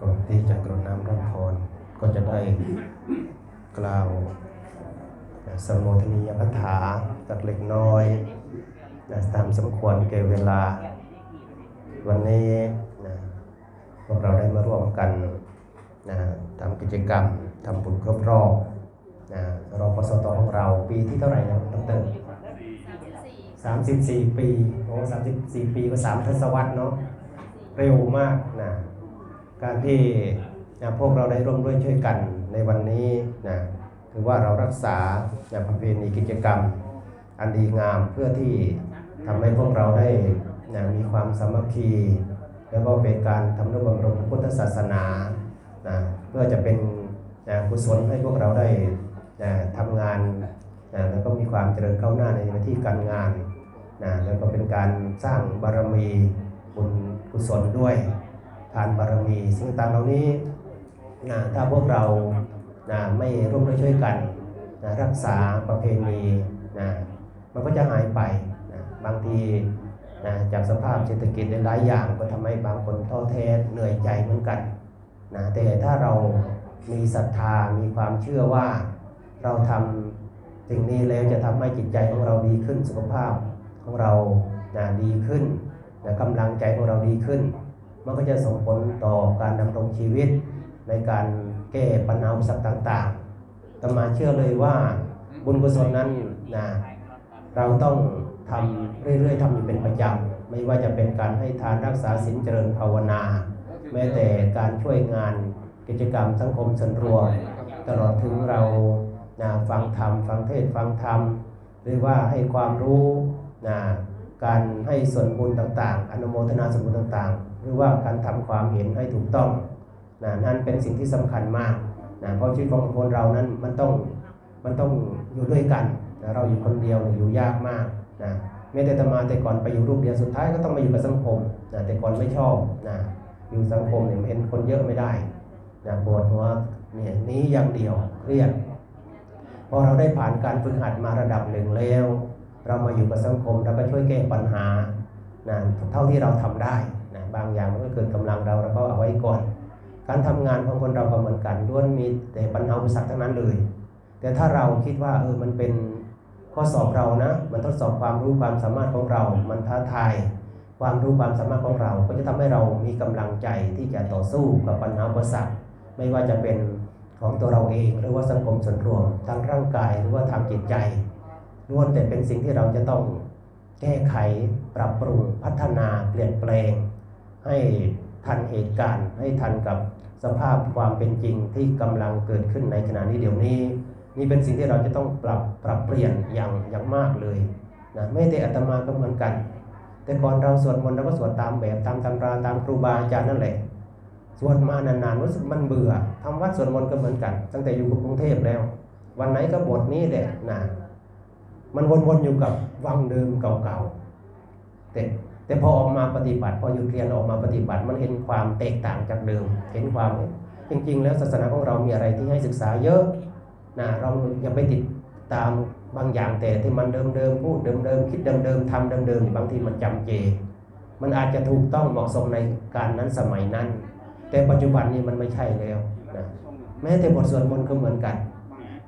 ก่อนที่จะกรดน้ำรับพรก็จะได้กล่าวสมโภชนียคถาสักเล็กน้อยนะตามสมควรแก่เวลา วันนี้นะพวกเราได้มาร่วมกันนะทำกิจกรรมทำบุญครบรอบนะรอปสตของเราปีที่เท่าไหร่นะดร34ปีโอ้34ปีก็3ทศวรรษเนาะเร็วมากนะ การที่นะพวกเราได้ร่วมด้วยช่วยกันในวันนี้นะถือว่าเรารักษานะประเพณีกิจกรรม อันดีงามเพื่อที่ทำให้พวกเราได้นะมีความสามัคคี แล้วก็เป็นการทำนุบำรุงพุทธศาสนานะเพื่อจะเป็นนะกุศลให้พวกเราได้นะทำงานนะแล้วก็มีความเจริญก้าวหน้าในหน้าที่การงานนะแล้วก็เป็นการสร้างบารมีบุญกุศลด้วย ทานบารมี สิ่งต่างเหล่านี้นะถ้าพวกเรานะไม่ร่วมด้วยช่วยกันนะรักษาประเพณีนะมันก็จะหายไปนะบางทีนะจากสภาพเศรษฐกิจหลายอย่างก็ทำให้บางคนท้อแท้เหนื่อยใจเหมือนกันนะแต่ถ้าเรามีศรัทธามีความเชื่อว่าเราทำสิ่งนี้แล้วจะทำให้จิตใจของเราดีขึ้นสุขภาพของเรานะดีขึ้นนะกำลังใจของเราดีขึ้น มันก็จะส่งผลต่อการดำรงชีวิต ในการแก้ปัญหาอุปสรรคต่างๆตมาเชื่อเลยว่าบุญกุศลนั้นนะเราต้องทำเรื่อยๆทำอยู่เป็นประจำไม่ว่าจะเป็นการให้ทานรักษาศีลเจริญภาวนา แม้แต่การช่วยงานกิจกรรมสังคมส่วนรวม ตลอดถึงเรานะฟังธรรมฟังเทศฟังธรรมหรือว่าให้ความรู้นะการให้ส่วนบุญต่างๆ อนุโมทนาส่วนบุญต่างๆ รือว่าการทำความเห็นให้ถูกต้องนะนั่นเป็นสิ่งที่สำคัญมากนะเพราะชีวิตของคนเรานั้นมันต้องมันต้องอยู่ด้วยกันนะเราอยู่คนเดียวอยู่ยากมากนะแม้แต่อาตมาแต่ก่อนไปอยู่รูปเดียวสุดท้ายก็ต้องมาอยู่กับสังคมนะแต่ก่อนไม่ชอบนะอยู่สังคมเนี่ยเห็นคนเยอะไม่ได้นะปวดหัวเนี่ยนี้อย่างเดียวเครียดพอเราได้ผ่านการฝึกหัดมาระดับหนึ่งแล้ว เรามาอยู่กับสังคมเราก็ช่วยแก้ปัญหานะเท่าที่เราทำได้ บางอย่างมันก็เกินกำลังเราเราก็เอาไว้ก่อน การทำงานของคนเราก็เหมือนกันล้วนมีแต่ปัญหาอุปสรรคทั้งนั้นเลย แต่ถ้าเราคิดว่าเออมันเป็นข้อสอบเรานะ มันทดสอบความรู้ความสามารถของเรา มันท้าทาย ความรู้ความสามารถของเรา ก็จะทำให้เรามีกำลังใจที่จะต่อสู้กับปัญหาอุปสรรคไม่ว่าจะเป็นของตัวเราเอง หรือว่าสังคมส่วนรวมทางร่างกายหรือว่าทางจิตใจล้วนแต่เป็นสิ่งที่เราจะต้องแก้ไข ปรับปรุง พัฒนา เปลี่ยนแปลง ให้ทันเหตุการณ์ ให้ทันกับสภาพความเป็นจริงที่กำลังเกิดขึ้นในขณะนี้เดี๋ยวนี้ นี่เป็นสิ่งที่เราจะต้องปรับปรับเปลี่ยนอย่างอย่างมากเลยนะไม่แต่อาตมาก็เหมือนกัน แต่ก่อนเราสวดมนต์เราก็สวดตามแบบตามตำราตามครูบาอาจารย์นั่นแหละสวดมานานๆรู้สึกมันเบื่อทำวัดสวดมนต์ก็เหมือนกัน ตั้งแต่อยู่กรุงเทพแล้ว วันไหนก็บทนี้แหละนะมันวนๆอยู่กับวังเดิมเก่าๆแต่ แต่พอออกมาปฏิบัติ พอหยุดเรียนออกมาปฏิบัติ มันเห็นความแตกต่างจากเดิม เห็นความจริง ๆ แล้วศาสนาของเรามีอะไรที่ให้ศึกษาเยอะนะเราอย่าไปติดตามบางอย่างแต่ที่มันเดิมๆพูดเดิมๆคิดเดิมๆทำเดิมๆบางทีมันจำเจ มันอาจจะถูกต้องเหมาะสมในการนั้นสมัยนั้น แต่ปัจจุบันนี้มันไม่ใช่แล้วนะแม้แต่บทสวดมนต์ก็เหมือนกัน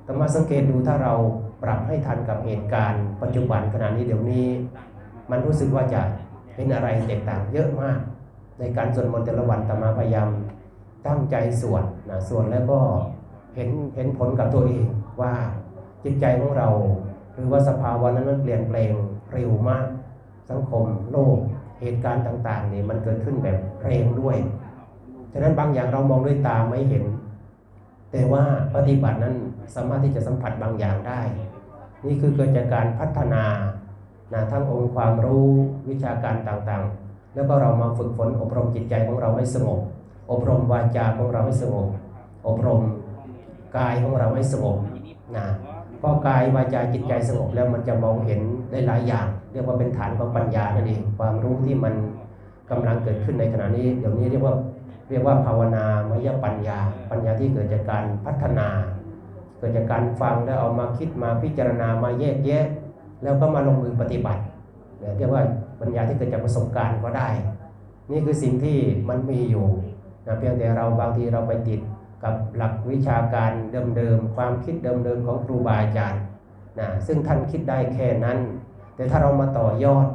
แต่มาสังเกตดูถ้าเราปรับให้ทันกับเหตุการณ์ ปัจจุบันขณะนี้เดี๋ยวนี้ มันรู้สึกว่าจะ เป็นอะไรแตกต่างเยอะมาก ในการสวดมนต์แต่ละวันตมาพยายามตั้งใจสวดนะสวดแล้วก็เห็นเห็นผลกับตัวเองว่าจิตใจของเรา หรือว่าสภาวะนั้นมันเปลี่ยนแปลงเร็วมาก สังคมโลกเหตุการณ์ต่างๆนี่มันเกิดขึ้นแบบเร็วด้วยฉะนั้นบางอย่างเรามองด้วยตาไม่เห็น แต่ว่าปฏิบัตินั้นสามารถที่จะสัมผัสบางอย่างได้ นี่คือเกิดจากการพัฒนา นะทั้งองค์ความรู้วิชาการต่างๆ แล้วก็เรามาฝึกฝนอบรมจิตใจของเราให้สงบ อบรมวาจาของเราให้สงบ อบรมกายของเราให้สงบนะพอกายวาจาจิตใจสงบแล้วมันจะมองเห็นได้หลายอย่าง เรียกว่าเป็นฐานของปัญญานั่นเองความรู้ที่มันกำลังเกิดขึ้นในขณะนี้ เดี๋ยวนี้เรียกว่าเรียกว่าภาวนามยปัญญา ปัญญาที่เกิดจากการพัฒนา เกิดจากการฟังแล้วเอามาคิดมาพิจารณามาแยกแยะ แล้วก็มาลงมือปฏิบัติเนี่ยเรียกว่าปัญญาที่เกิดจากประสบการณ์ก็ได้ นี่คือสิ่งที่มันมีอยู่นะเพียงแต่เราบางทีเราไปติดกับหลักวิชาการเดิมๆความคิดเดิมๆของครูบาอาจารย์นะซึ่งท่านคิดได้แค่นั้น แต่ถ้าเรามาต่อยอด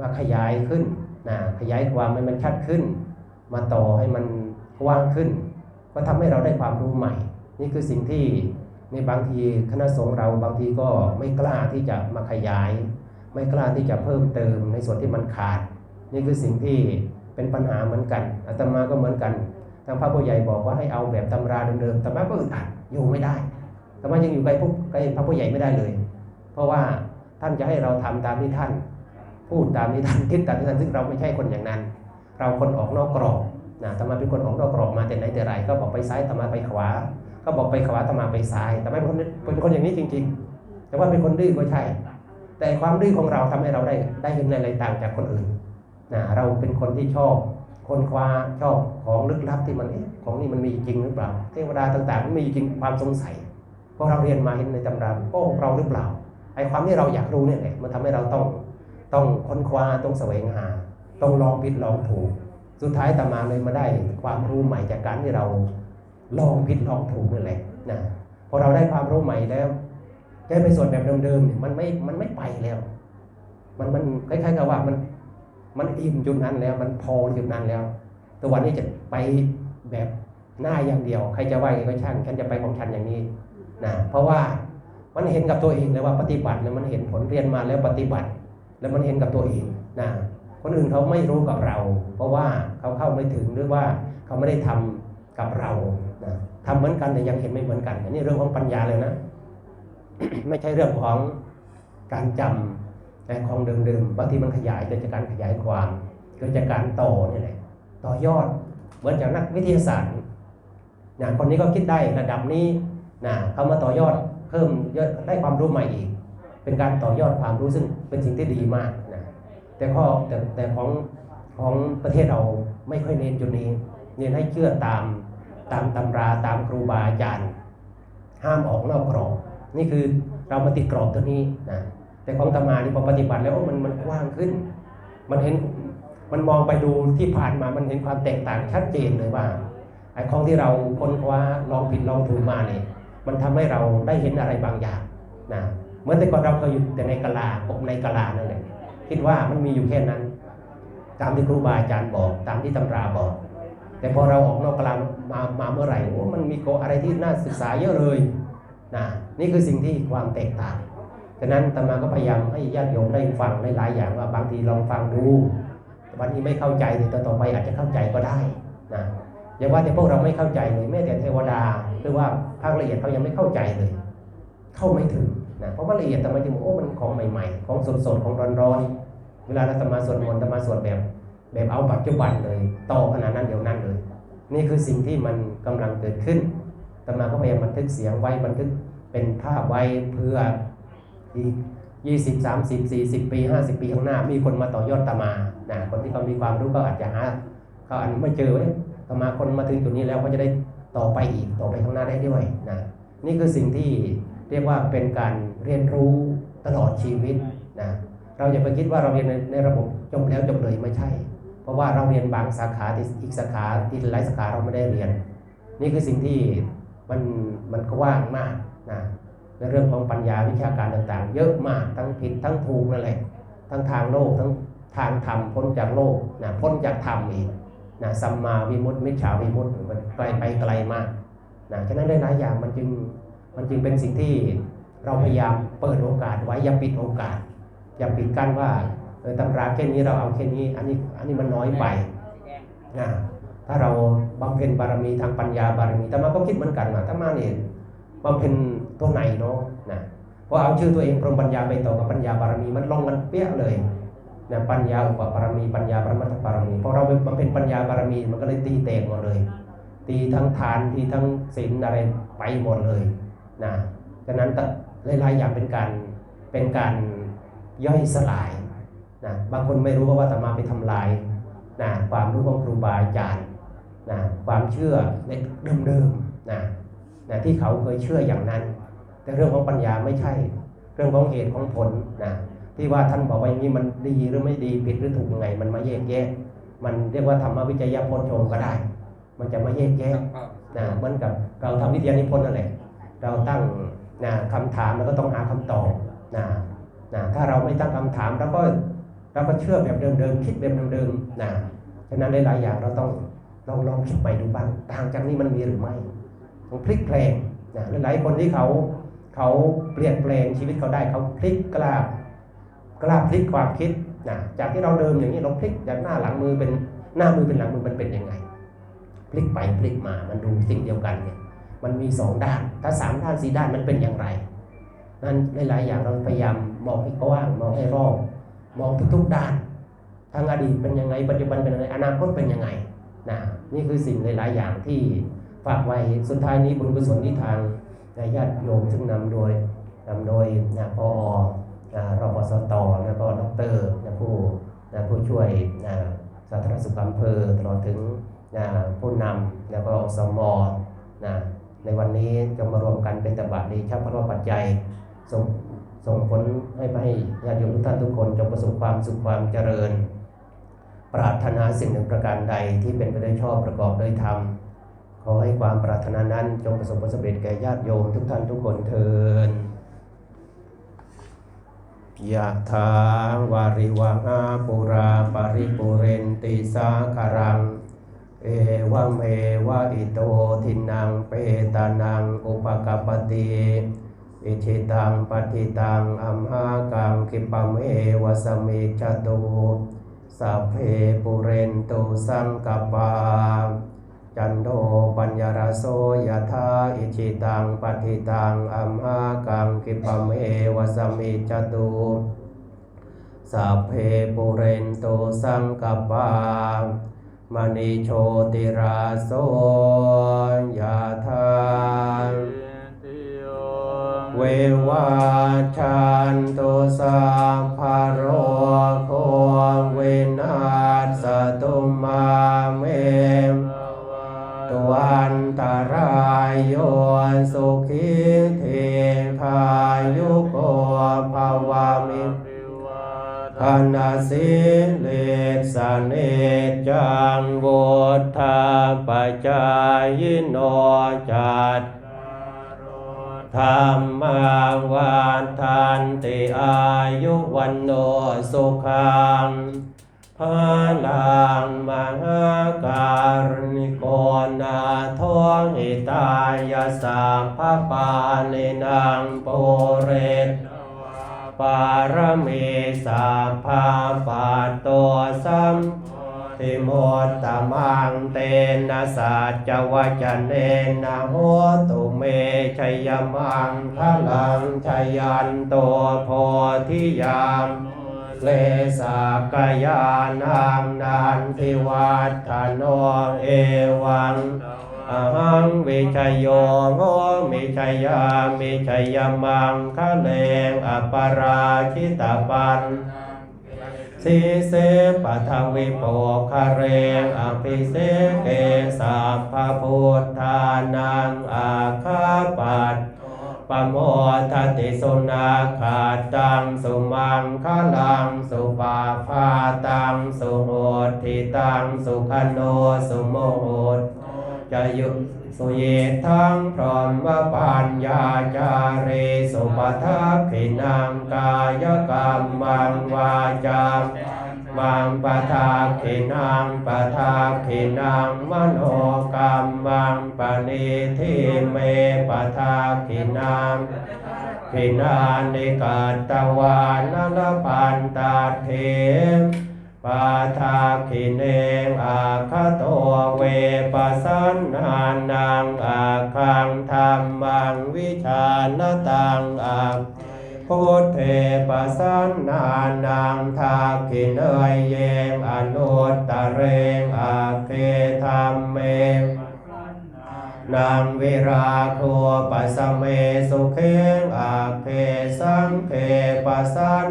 มาขยายขึ้นนะขยายความให้มันชัดขึ้น มาต่อให้มันกว้างขึ้น ก็ทำให้เราได้ความรู้ใหม่ นี่คือสิ่งที่ ในบางทีคณะสงฆ์เราบางทีก็ไม่กล้าที่จะมาขยาย ไม่กล้าที่จะเพิ่มเติมในส่วนที่มันขาด นี่คือสิ่งที่เป็นปัญหาเหมือนกันอาตมาก็เหมือนกันทางพระผู้ใหญ่บอกว่าให้เอาแบบตำราเดิมๆแต่มาก็อึดอัดอยู่ไม่ได้แต่มายังอยู่ใกล้พวกใกล้พระผู้ใหญ่ไม่ได้เลย เพราะว่าท่านจะให้เราทำตามที่ท่าน พูดตามที่ท่านคิดตามที่ท่านซึ่งเราไม่ใช่คนอย่างนั้น เราคนออกนอกกรอบนะธรรมาเป็นคนออกนอกกรอบมาแต่ไหนแต่ไรก็บอกไปซ้ายธรรมาไปขวา ก็บอกไปขวาธรรมาไปซ้าย แต่ไม่เป็นคนเป็นคนอย่างนี้จริง ๆ แต่ว่าเป็นคนดื้อก็ใช่ แต่ความดื้อของเราทำให้เราได้ได้เห็นอะไรต่างจากคนอื่นนะเราเป็นคนที่ชอบคนคว้าชอบของลึกลับที่มันเอ๊ะของนี่มันมีจริงหรือเปล่า เทวดาต่างๆมันมีจริงความสงสัยเพราะเราเรียนมาเห็นในตำราโอ้เราหรือเปล่าไอ้ความที่เราอยากรู้เนี่ยแหละมันทำให้เราต้องต้องค้นคว้าต้องแสวงหา ต้องลองผิดลองถูก สุดท้ายตามาเลยมาได้ความรู้ใหม่จากการที่เรา ลองผิดลองถูกนั่นแหละนะพอเราได้ความรู้ใหม่แล้วแค่ไปสวนแบบเดิมๆเนี่ยมันไม่มันไม่ไปแล้ว มันมันคล้ายๆกับว่ามันมันอิ่มจุดนั้นแล้ว มันพอจุดนั้นแล้ว แต่วันนี้จะไปแบบหน้าอย่างเดียว ใครจะว่าไงก็ช่างฉันจะไปของฉันอย่างนี้นะเพราะว่ามันเห็นกับตัวเองเลยว่าปฏิบัติแล้วมันเห็นผลเรียนมาแล้วปฏิบัติ แล้วมันเห็นกับตัวเองนะคนอื่นเขาไม่รู้กับเรา เพราะว่าเขาเข้าไม่ถึงหรือว่าเขาไม่ได้ทำกับเรา ทำเหมือนกันแต่ยังเห็นไม่เหมือนกันอันนี้เรื่องของปัญญาเลยนะ ไม่ใช่เรื่องของการจำแต่ของเดิมๆบางทีมันขยายเกิดจากการขยายความเกิดจากการต่อนี่แหละต่อยอดเหมือนจากนักวิทยาศาสตร์นะคนนี้ก็คิดได้ระดับนี้นะเขามาต่อยอดเพิ่มเยอะได้ความรู้ใหม่อีก เป็นการต่อยอดความรู้ซึ่งเป็นสิ่งที่ดีมากนะแต่ข้อแต่แต่ของของประเทศเราไม่ค่อยเน้นจุดนี้เน้นให้เชื่อตาม ตามตำราตามครูบาอาจารย์ ห้ามออกนอกกรอบนี่คือเรามาติดกรอบตัวนี้นะแต่ของตมานี่พอปฏิบัติแล้วมันมันกว้างขึ้น มันเห็นมันมองไปดูที่ผ่านมามันเห็นความแตกต่างชัดเจนเลยว่าไอ้ของที่เราค้นคว้าลองผิดลองถูกมาเนี่ยมันทำให้เราได้เห็นอะไรบางอย่างนะเหมื่อแต่ก่อนเราเคยอยู่แต่ในกะลาอบในกะลานั่นแหละคิดว่ามันมีอยู่แค่นั้น ตามที่ครูบาอาจารย์บอก ตามที่ตำราบอก แต่พอเราออกนอกกลามามาเมื่อไหร่โอ้มันมีโกอะไรที่น่าศึกษาเยอะเลยนะนี่คือสิ่งที่ความแตกต่างฉะนั้นตมาก็พยายามให้ญาติโยมได้ฟังในหลายอย่างว่าบางทีลองฟังดูวันนี้ไม่เข้าใจแต่ต่อไปอาจจะเข้าใจก็ได้นะอย่าว่าแต่พวกเราไม่เข้าใจเลยแม้แต่เทวดาหรือว่าภาคละเอียดเขายังไม่เข้าใจเลย เข้าไม่ถึงนะเพราะว่าละเอียดแต่มาถึงโอ้มันของใหม่ ๆ ของสดๆของร้อนๆเวลาเราตมาสวดมนต์ตมาสวดแบบ แบบเอาปัจจุบันเลยโตขนาดนั้นเดี๋ยวนั้นเลย นี่คือสิ่งที่มันกำลังเกิดขึ้นตมาก็พยายามบันทึกเสียงไว้บันทึกเป็นภาพไว้เพื่ออีก20 30 40ปี50ปีข้างหน้า มีคนมาต่อยอดตมานะคนที่เขามีความรู้ก็อาจจะหาเขาอันไม่เจอเว้ยตมาคนมาถึงจุดนี้แล้วก็จะได้ต่อไปอีกต่อไปข้างหน้าได้ด้วยนะนี่คือสิ่งที่เรียกว่าเป็นการเรียนรู้ตลอดชีวิตนะเราอย่าไปคิดว่าเราเรียนในระบบจบแล้วจบเลยไม่ใช่ เพราะว่าเราเรียนบางสาขาที่อีกสาขาที่หลายสาขาเราไม่ได้เรียน นี่คือสิ่งที่มันมันกว้างมากนะในเรื่องของปัญญาวิชาการต่างๆ เยอะมากทั้งผิดทั้งถูกนั่นแหละทั้งทางโลกทั้งทางธรรมพ้นจากโลกนะพ้นจากธรรมอีกนะสัมมาวิมุตติมิจฉาวิมุตติมันไกลไปไกลมากนะฉะนั้นหลายๆอย่างมันจึงมันจึงเป็นสิ่งที่เราพยายามเปิดโอกาสไว้อย่าปิดโอกาส อย่าปิดกั้นว่า ออตำราแค่นี้เราเอาแค่นี้ อันนี้อันนี้มันน้อยไปนะถ้าเราบำเพ็ญบารมีทางปัญญาบารมีแต่มาก็คิดเหมือนกันว่าถ้ามาเนี่ยบำเพ็ญตัวไหนเนาะนะพอเอาชื่อตัวเองพรหมปัญญาไปต่อกับปัญญาบารมีมันลงกันเปี้ยเลยนะปัญญาอุปบารมีปัญญาปรมัตถบารมีพอเราไปบำเพ็ญปัญญาบารมีมันก็เลยตีแตกหมดเลย ตีทั้งทานตีทั้งศีลอะไรไปหมดเลยนะฉะนั้นหลายๆอย่างเป็นการเป็นการย่อยสลาย นะบางคนไม่รู้ว่าอาตมาไปทำลายนะความรู้ของครูบาอาจารย์นะความเชื่อในเดิมๆนะนะที่เขาเคยเชื่ออย่างนั้น แต่เรื่องของปัญญาไม่ใช่ เรื่องของเหตุของผลนะที่ว่าท่านบอกว่าอย่างนี้มันดีหรือไม่ดีผิดหรือถูกยังไง มันมาแยกแยะมันเรียกว่าธรรมวิจยะโพชฌงค์ก็ได้ มันจะไม่แยกแยะนะเหมือนกับเราทำวิทยานิพนธ์นั่นแหละเราตั้งนะคำถามแล้วก็ต้องหาคำตอบนะนะถ้าเราไม่ตั้งคำถามเราก็ เราก็เชื่อแบบเดิมๆคิดแบบเดิมๆนะฉะนั้นหลายๆอย่างเราต้องลองลองคิดใหม่ดูบ้างต่างจากนี้มันมีหรือไม่ต้องพลิกแปลงนะหลายๆคนที่เขาเขาเปลี่ยนแปลงชีวิตเขาได้เขาพลิกกล้ากล้าพลิกความคิดนะจากที่เราเดิมอย่างนี้เราพลิกจากหน้าหลังมือเป็นหน้ามือเป็นหลังมือมันเป็นยังไง พลิกไปพลิกมามันดูสิ่งเดียวกันเนี่ยมันมีสองด้าน ถ้าสามด้านสี่ด้านมันเป็นอย่างไร นั้นหลายๆอย่างเราพยายามมองให้กว้างมองให้รอบ มองทุกๆด้านทางอดีตเป็นยังไง ปัจจุบันเป็นยังไงอนาคตเป็นยังไงนะนี่คือสิ่งหลายๆอย่างที่ฝากไว้สุดท้ายนี้บุญกุศลที่ทางญาติโยมซึ่งนำโดยนำโดยนะพอนะรปสตแล้วก็ดรนะผู้นะผู้ช่วยนะสาธารณสุขอำเภอตลอดถึงนะผู้นำแล้วก็อสมนะในวันนี้จงมารวมกันเป็นตบะดีชัพพระปัจจัยส่ง ส่งผลให้ให้ญาติโยมทุกท่านทุกคนจงประสบความสุขความเจริญ ปรารถนาสิ่งหนึ่งประการใดที่เป็นไปด้วยชอบประกอบด้วยธรรมขอให้ความปรารถนานั้นจงประสบผลสำเร็จแก่ญาติโยมทุกท่านทุกคนเทินยะถาวาริวังอาปุราปริปุเรนติสาคารัง เอวเมวะอิโตทินังเปตานังอุปกปติ อิชิตังปฏิตังอัมหากังคิปะเมวะสมิจตุสัพเพปุเรนตุสังกปาจันโทปัญญารโสยธาอิชิตังปฏิตังอัมหากังคิปะเมวะสมิจตุสัพเพปุเรนตุสังกปามณีโชติราโสยาทา เววาชันตุสัพพโร นังโปเรตปารมีสัพพาปาโตสัมทิโมตตมังเตนะสัจวจเนนะโหตุเมชยมังพลังชัยันโตโพธิยามเลสากยานังนันทิวัฒโนเอวัง หังวิชยโยโหมิชยามิชยมังคะเลงอปาราชิตาปันสีเสปัทวิโปคะเรงอภิเสเกสัพพพุทธานังอาคาปัตปโมทติสุนาขาตังสุมังคะลังสุปาพาตังสุโหติตังสุขโนสุโมโหต จะยุสุเยทังพร้อมว่าปัญญาจาเรสุปทักขินังกายกรรมังวาจามังปทักขินังปทักขินังมโนกรรมังปณิทิเมปทักขินังขินานิกัตวานนปันตาเทป เทปสันนานังทาคินเนยเยงอนุตตะเรงอาเคธรรมเมนางวิราโคปัสสเมสุเขงอาเคสังเคปัสสัน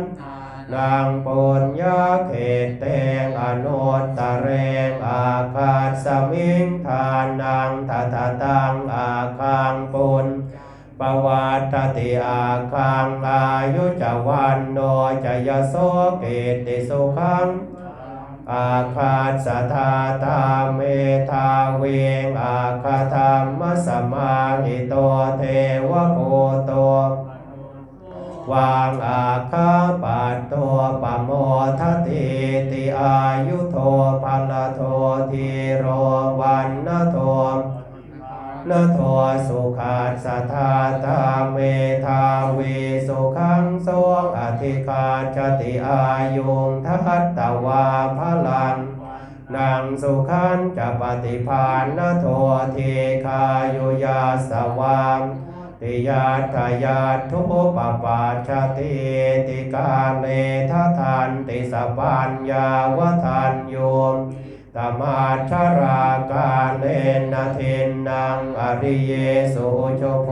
นางปุญญาเขตเตงอนุตตะเรงอาคาสมิงทานนางทัตตังอาคังปุญ ปวัตติอาคังอายุจวันโนจยโสเกติสุขังอาคาสธาตาเมธาเวงอาคาธรรมสมาหิโตเทวโพโตวางอาคาปัตโตปโมทติติอายุโทพัลโททีโรวันนโท นโทสุขัสสทาตาเมธาวีสุขังสวงอธิคาจติอายุงทัตตวาพลังนางสุขันจะปฏิภาณนโททีคายุยาสวามติยาทายาทุปปาชาติติกาเลทัทันติสปัญญาวทันโยม ตมาชราการเลนะเทนนางอริเยสุโชโพ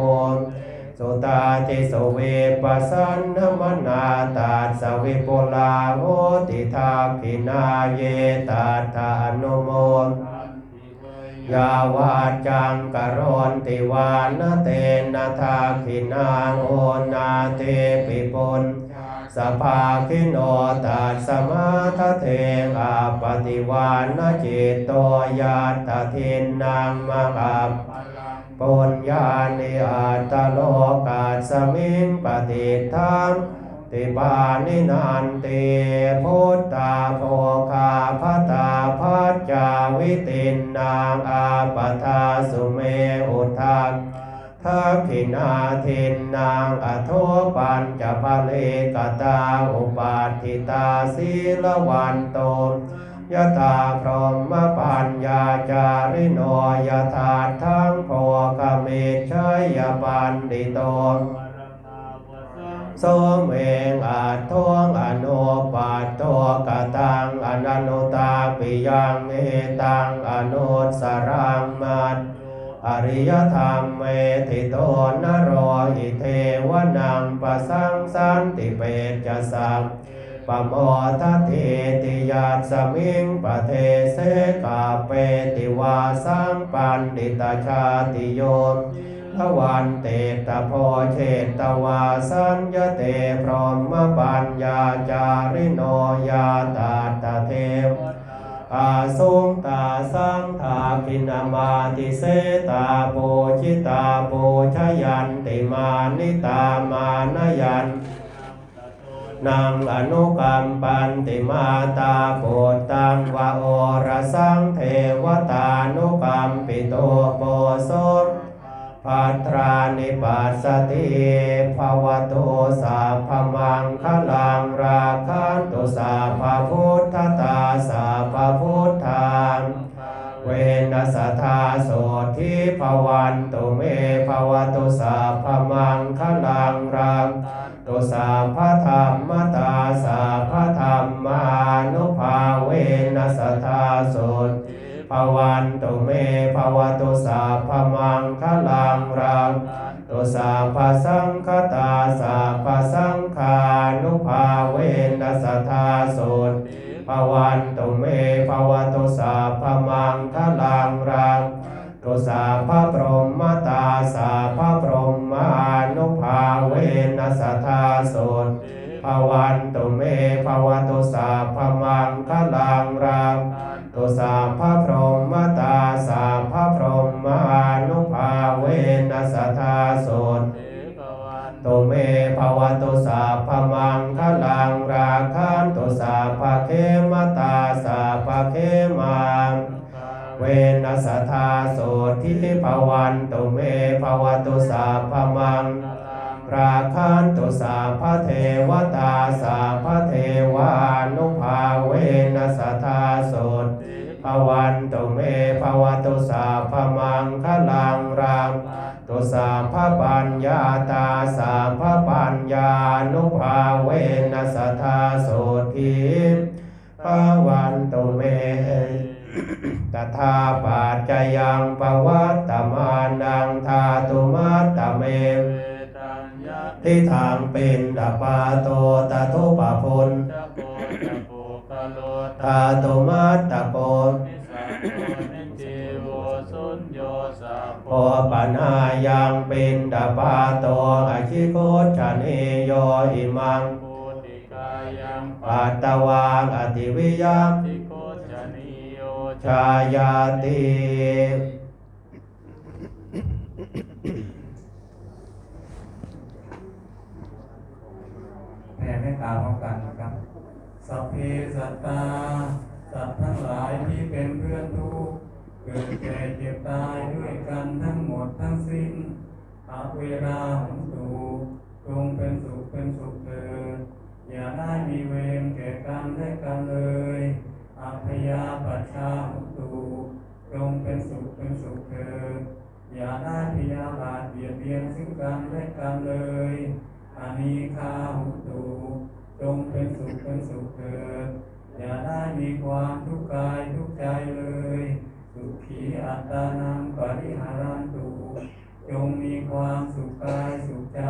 สุตาติสเวปัสสันนมนาตาสวิปุลาโหติทาคินาเยตาตานุโมยาวาจังกรณติวานเตนะทาคินางโอนาเตปิปุน สภาคิโนตัสสมาทเทงอาปฏิวานจิตโตยาตทินนางมะกับปุญญาณิอัตตโลกัสมิงปฏิทังติปานินันติพุทธาโภคาพตาพัจจาวิตินนางอาปทาสุเมอุทัก ทักขินาทินนางอโทปัญจภเลกตาอุปาทิตาศีลวันโตยะตาพรหมปัญญาจาริโนยะธาทั้งโพกเมชัยยปันดิโตโสมเองอาทวงอนุปัตโตกตังอนันตาปิยังเอตังอนุสรังมัตอริยธรรม ติโตนโรหิเทวนังปสังสันติเปจะสังปะโมทเทติยาสมิงปะเทเสกาเปติวาสังปันดิตาชาติโยมทวันเตตะโพเชตวาสัญญเตพรหมปัญญาจาริโนยาตาตะเทวาสุงตาสังทากินามาติเสตาโพชิตาโพชยันติมานิตามานยันนางอนุกรรมปันติมาตาโปตังวะโอระสังเทวตานุกรรมปิโตโปโส พัทรานิปัสสติภาวโตสาพมังคลังราคันตุสาพพุทธตาสาพพุทธานเวนัสธาโสทิภวันตุเมภวตุสาพมังคลังรังตุสาพธรรมตาสาพธรรมานุภาเวนัสธาโสต ภวันตุเมภวตุสาพมังคลังรังตุสาพสังคตาสาพสังคานุภาเวนัสธาโสตภวันตุเมภวตุสาพมังคลังรังตุสาพะพรหมตาสาพะพรหมานุภาเวนัสธาโสตภวันตุเมภวตุสาพมังคลังรัง ตุสาพระพรหมตาสาพระพรหมานุภาเวนัสธาสตตุเมภวตุสาพมังคลังราคันตุสาภะเขมตาสาภะเขมังเวนัสธาโสทิภวันตุเมภวตุสาพมังราคันตุสาพเทวตาสาพเทวานุภาเวนัสธาโส ภวันตุเมภวตุสาพมังคลังรังตุสาพปัญญาตาสาพปัญญานุภาเวนัสธาโสทิภวันตุเมตถาปัจจยังปวัตตมานังทาตุมัตตเมทิทางเป็นดาปาโตตาทุปพุน ทาตุมัตตโกโอปนายังเป็นดาปาโตอาชิโกชะเนโยอิมังปัตตวังอติวิยังติโกชายาติแผ่เมตตาพร้อมกันนะครับ สัพเพสัตตา สัตว์ทั้งหลายที่เป็นเพื่อนทุกข์เกิดแก่เจ็บตายด้วยกันทั้งหมดทั้งสิ้นอาเวลาหุตูจงเป็นสุขเป็นสุขเถิดอย่าได้มีเวรแก่กันและกันเลยอาพยาปัชชาหุตูจงเป็นสุขเป็นสุขเถิดอย่าได้พยาบาทเบียดเบียนซึ่งกันและกันเลยอานิคาหุตุ จงเป็นสุขเป็นสุขเถิดอย่าได้มีความทุกข์กายทุกใจเลย สุขีอัตานังปริหารันตุจงมีความสุขกายสุขใจ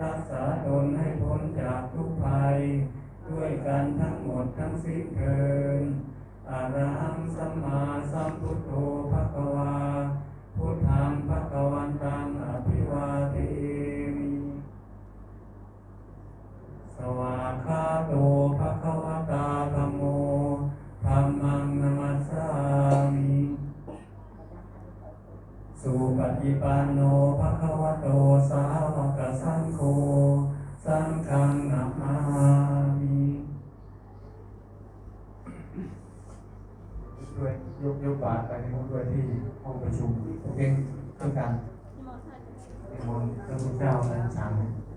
รักษาตนให้พ้นจากทุกภัย ด้วยกันทั้งหมดทั้งสิ้นเถิดอรหังสัมมาสัมพุทโธภะคะวา พุทธังภะคะวันตังอภิ วากขาโตภะคะวะตาธัมโมธัมมังนัมัสสามิสุปฏิปันโนภะคะวะโตสาวกสังโฆสังฆังนามามิด้วยยกยกบาตรไปในห้องด้วยที่ห้องประชุมเพียงต้องการในมนต์พระพุทธเจ้านั้นสั่ง